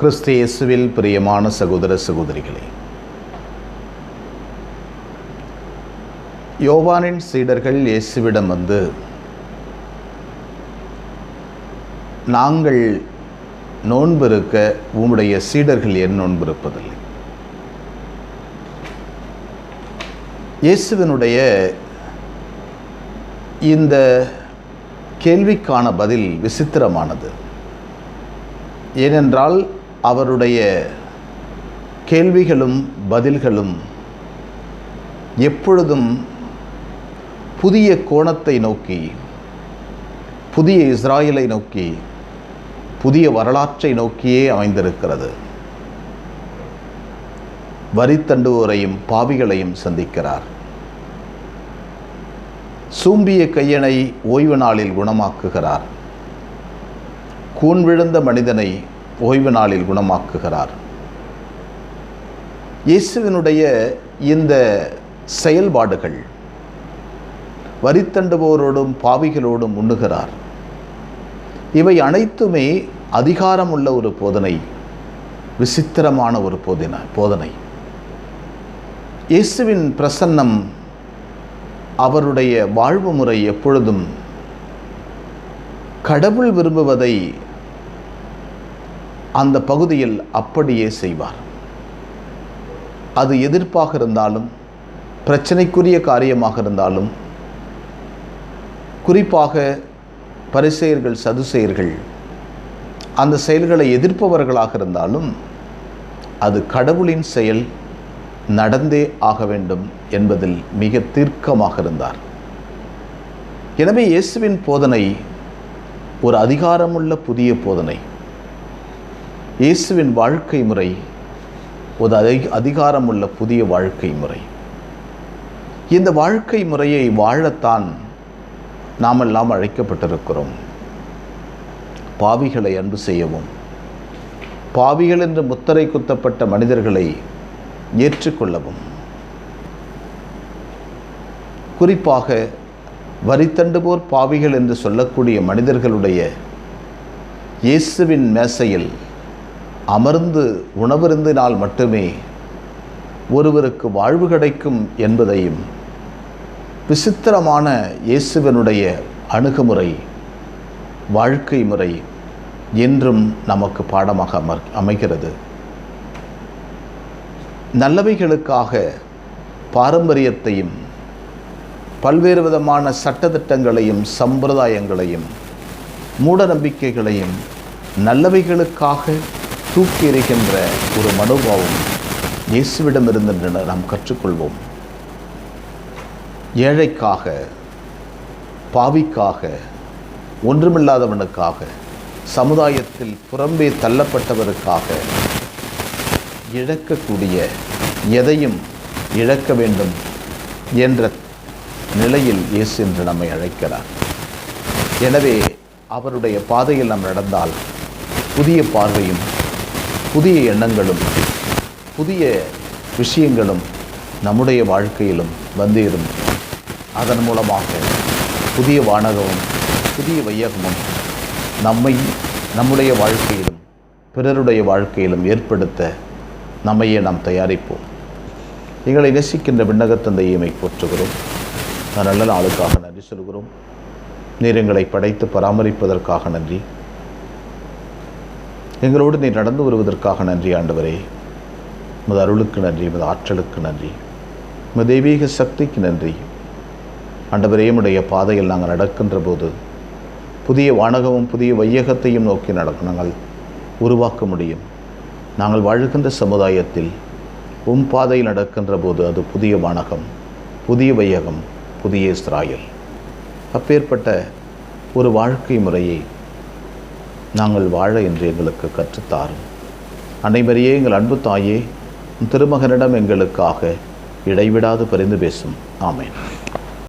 கிறிஸ்து இயேசுவில் பிரியமான சகோதர சகோதரிகளே யோவானின் சீடர்கள் இயேசுவிடம் வந்து நாங்கள் நோன்பிருக்க உம்முடைய சீடர்கள் ஏன் நோன்பிருப்பதில்லை இயேசுவினுடைய இந்த கேள்விக்கான பதில் விசித்திரமானது. ஏனென்றால் அவருடைய கேள்விகளும் பதில்களும் எப்பொழுதும் புதிய கோணத்தை நோக்கி புதிய இஸ்ராயலை நோக்கி புதிய வரலாற்றை நோக்கியே அமைந்திருக்கிறது. வரித்தண்டுவோரையும் பாவிகளையும் சந்திக்கிறார். சூம்பிய கையனை ஓய்வு நாளில் குணமாக்குகிறார். கூன் விழுந்த மனிதனை ஓய்வு நாளில் குணமாக்குகிறார். இயேசுவினுடைய இந்த செயல்பாடுகள் வரித்தண்டுபோரோடும் பாவிகளோடும் உண்ணுகிறார். இவை அனைத்துமே அதிகாரமுள்ள ஒரு போதனை விசித்திரமான ஒரு போதின போதனை. இயேசுவின் பிரசன்னம் அவருடைய வாழ்வு முறை எப்பொழுதும் கடவுள் விரும்புவதை அந்த பகுதியில் அப்படியே செய்வார். அது எதிர்ப்பாக இருந்தாலும் பிரச்சனைக்குரிய காரியமாக இருந்தாலும் குறிப்பாக பரிசெயர்கள் சதுசெயர்கள் அந்த செயல்களை எதிர்ப்பவர்களாக இருந்தாலும் அது கடவுளின் செயல் நடந்தே ஆக வேண்டும் என்பதில் மிக தீர்க்கமாக இருந்தார். எனவே இயேசுவின் போதனை ஒரு அதிகாரமுள்ள புதிய போதனை. இயேசுவின் வாழ்க்கை முறை ஒரு அதி அதிகாரமுள்ள புதிய வாழ்க்கை முறை. இந்த வாழ்க்கை முறையை வாழத்தான் நாமெல்லாம் அழைக்கப்பட்டிருக்கிறோம். பாவிகளை அன்பு செய்யவும் பாவிகள் என்று முத்திரை குத்தப்பட்ட மனிதர்களை ஏற்றுக்கொள்ளவும். குறிப்பாக வரித்தண்டுபோர் பாவிகள் என்று சொல்லக்கூடிய மனிதர்களுடைய இயேசுவின் மேசையில் அமர்ந்து உணவருந்தினால் மட்டுமே ஒருவருக்கு வாழ்வு கிடைக்கும் என்பதையும் விசித்திரமான இயேசுவனுடைய அணுகுமுறை வாழ்க்கை முறை என்றும் நமக்கு பாடமாக அமர் அமைகிறது. நல்லவைகளுக்காக பாரம்பரியத்தையும் பல்வேறு விதமான சட்டத்திட்டங்களையும் சம்பிரதாயங்களையும் மூட நம்பிக்கைகளையும் நல்லவைகளுக்காக தூக்கி எறிகின்ற ஒரு மனோபாவம் இயேசுவிடம் இருந்தன நாம் கற்றுக்கொள்வோம். ஏழைக்காக பாவிக்காக ஒன்றுமில்லாதவனுக்காக சமுதாயத்தில் புறம்பே தள்ளப்பட்டவருக்காக இழக்கக்கூடிய எதையும் இழக்க வேண்டும் என்ற நிலையில் இயேசு என்று நம்மை அழைக்கிறார். எனவே அவருடைய பாதையில் நாம் நடந்தால் புதிய பார்வையும் புதிய எண்ணங்களும் புதிய விஷயங்களும் நம்முடைய வாழ்க்கையிலும் வந்தேறும் அதன் மூலமாக புதிய வானகமும் புதிய வையகமும் நம்மை நம்முடைய வாழ்க்கையிலும் பிறருடைய வாழ்க்கையிலும் ஏற்படுத்த நம்மையே நாம் தயாரிப்போம். எங்களை நேசிக்கின்ற விண்ணகத்தந்தையை போற்றுகிறோம். நான் நல்ல நாளுக்காக நன்றி சொல்கிறோம். நீர் எங்களை படைத்து பராமரிப்பதற்காக நன்றி. எங்களோடு நீர் நடந்து வருவதற்காக நன்றி ஆண்டவரே. உமது அருளுக்கு நன்றி உமது ஆற்றலுக்கு நன்றி. உமது தெய்வீக சக்திக்கு நன்றி. ஆண்டவரே உடைய பாதையில் நாங்கள் நடக்கின்ற போது புதிய வானகமும் புதிய வையகத்தையும் நோக்கி நடக்க நாங்கள் உருவாக்க முடியும். நாங்கள் வாழ்கின்ற சமுதாயத்தில் உம் பாதையில் நடக்கின்ற போது அது புதிய வானகம் புதிய வையகம் புதிய இஸ்ராயல். அப்பேற்பட்ட ஒரு வாழ்க்கை முறையை நாங்கள் வாழ என்று எங்களுக்கு கற்றுத்தாரும். அனைவரையே எங்கள் அன்பு தாயே திருமகனிடம் எங்களுக்காக இடைவிடாது பரிந்து பேசும். ஆமேன்.